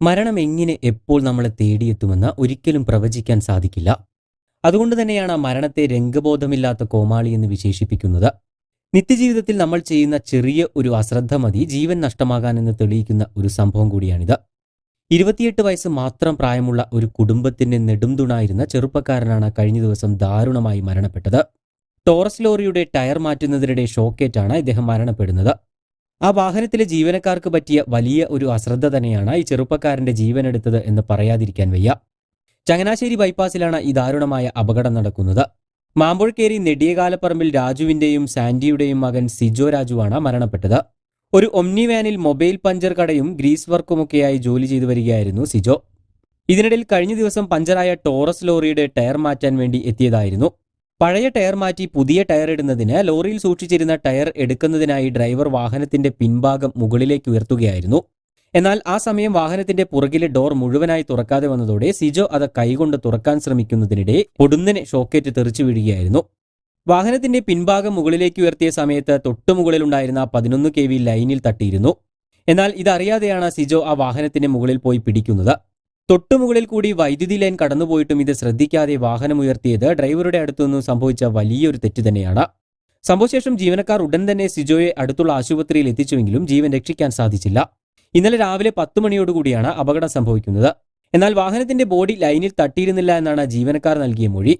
മരണം എങ്ങനെ എപ്പോൾ നമ്മളെ തേടിയെത്തുമെന്ന് ഒരിക്കലും പ്രവചിക്കാൻ സാധിക്കില്ല. അതുകൊണ്ട് തന്നെയാണ് മരണത്തെ രംഗബോധമില്ലാത്ത കോമാളി എന്ന് വിശേഷിപ്പിക്കുന്നത്. നിത്യജീവിതത്തിൽ നമ്മൾ ചെയ്യുന്ന ചെറിയ ഒരു അശ്രദ്ധ മതി ജീവൻ നഷ്ടമാകാനെന്ന് തെളിയിക്കുന്ന ഒരു സംഭവം കൂടിയാണിത്. ഇരുപത്തിയെട്ട് വയസ്സ് മാത്രം പ്രായമുള്ള ഒരു കുടുംബത്തിന്റെ നെടുംതുണായിരുന്ന ചെറുപ്പക്കാരനാണ് കഴിഞ്ഞ ദിവസം ദാരുണമായി മരണപ്പെട്ടത്. ടോറസ് ലോറിയുടെ ടയർ മാറ്റുന്നതിനിടെ ഷോക്കേറ്റാണ് ഇദ്ദേഹം മരണപ്പെടുന്നത്. ആ വാഹനത്തിലെ ജീവനക്കാർക്ക് പറ്റിയ വലിയ ഒരു അശ്രദ്ധ തന്നെയാണ് ഈ ചെറുപ്പക്കാരന്റെ ജീവനെടുത്തത് എന്ന് പറയാതിരിക്കാൻ വയ്യ. ചങ്ങനാശ്ശേരി ബൈപ്പാസിലാണ് ഈ ദാരുണമായ അപകടം നടക്കുന്നത്. മാമ്പുഴക്കേരി നെടിയകാലപ്പറമ്പിൽ രാജുവിന്റെയും സാൻഡിയുടെയും മകൻ സിജോ രാജുവാണ് മരണപ്പെട്ടത്. ഒരു ഒമ്നി വാനിൽ മൊബൈൽ പഞ്ചർ കടയും ഗ്രീസ് വർക്കുമൊക്കെയായി ജോലി ചെയ്തു വരികയായിരുന്നു സിജോ. ഇതിനിടയിൽ കഴിഞ്ഞ ദിവസം പഞ്ചറായ ടോറസ് ലോറിയുടെ ടയർ മാറ്റാൻ വേണ്ടി എത്തിയതായിരുന്നു. പഴയ ടയർ മാറ്റി പുതിയ ടയർ ഇടുന്നതിന് ലോറിയിൽ സൂക്ഷിച്ചിരുന്ന ടയർ എടുക്കുന്നതിനായി ഡ്രൈവർ വാഹനത്തിന്റെ പിൻഭാഗം മുകളിലേക്ക് ഉയർത്തുകയായിരുന്നു. എന്നാൽ ആ സമയം വാഹനത്തിന്റെ പുറകിലെ ഡോർ മുഴുവനായി തുറക്കാതെ വന്നതോടെ സിജോ അത് കൈകൊണ്ട് തുറക്കാൻ ശ്രമിക്കുന്നതിനിടെ പൊടുന്നനെ ഷോക്കേറ്റ് തെറിച്ചു വീഴുകയായിരുന്നു. വാഹനത്തിന്റെ പിൻഭാഗം മുകളിലേക്ക് ഉയർത്തിയ സമയത്ത് തൊട്ടുമുകളിലുണ്ടായിരുന്ന പതിനൊന്ന് കെ വി ലൈനിൽ തട്ടിയിരുന്നു. എന്നാൽ ഇതറിയാതെയാണ് സിജോ ആ വാഹനത്തിന്റെ മുകളിൽ പോയി പിടിക്കുന്നത്. തൊട്ടുമുകളിൽ കൂടി വൈദ്യുതി ലൈൻ കടന്നുപോയിട്ടും ഇത് ശ്രദ്ധിക്കാതെ വാഹനമുയർത്തിയത് ഡ്രൈവറുടെ അടുത്തുനിന്നും സംഭവിച്ച വലിയൊരു തെറ്റ് തന്നെയാണ്. സംഭവശേഷം ജീവനക്കാർ ഉടൻ തന്നെ സിജോയെ അടുത്തുള്ള ആശുപത്രിയിൽ എത്തിച്ചുവെങ്കിലും ജീവൻ രക്ഷിക്കാൻ സാധിച്ചില്ല. ഇന്നലെ രാവിലെ പത്ത് മണിയോടുകൂടിയാണ് അപകടം സംഭവിക്കുന്നത്. എന്നാൽ വാഹനത്തിന്റെ ബോഡി ലൈനിൽ തട്ടിയിരുന്നില്ല എന്നാണ് ജീവനക്കാർ നൽകിയ മൊഴി.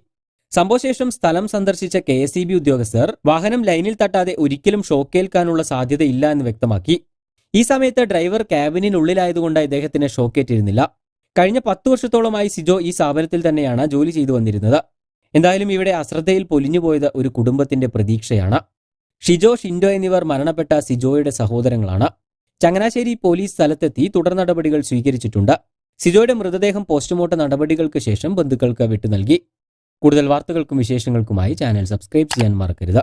സംഭവശേഷം സ്ഥലം സന്ദർശിച്ച കെ എസ് ഉദ്യോഗസ്ഥർ വാഹനം ലൈനിൽ തട്ടാതെ ഒരിക്കലും ഷോക്കേൽക്കാനുള്ള സാധ്യതയില്ല എന്ന് വ്യക്തമാക്കി. ഈ സമയത്ത് ഡ്രൈവർ ക്യാബിനുള്ളിലായതുകൊണ്ട് ഇദ്ദേഹത്തിന് ഷോക്കേറ്റിരുന്നില്ല. കഴിഞ്ഞ പത്ത് വർഷത്തോളമായി സിജോ ഈ സ്ഥാപനത്തിൽ തന്നെയാണ് ജോലി ചെയ്തു വന്നിരുന്നത്. എന്തായാലും ഇവിടെ അശ്രദ്ധയിൽ പൊലിഞ്ഞുപോയത് ഒരു കുടുംബത്തിന്റെ പ്രതീക്ഷയാണ്. ഷിജോ ഷിൻഡോ എന്നിവർ മരണപ്പെട്ട സിജോയുടെ സഹോദരങ്ങളാണ്. ചങ്ങനാശ്ശേരി പോലീസ് സ്ഥലത്തെത്തി തുടർ നടപടികൾ സ്വീകരിച്ചിട്ടുണ്ട്. സിജോയുടെ മൃതദേഹം പോസ്റ്റ്മോർട്ടം നടപടികൾക്ക് ശേഷം ബന്ധുക്കൾക്ക് വിട്ടു നൽകി. കൂടുതൽ വാർത്തകൾക്കും വിശേഷങ്ങൾക്കുമായി ചാനൽ സബ്സ്ക്രൈബ് ചെയ്യാൻ മറക്കരുത്.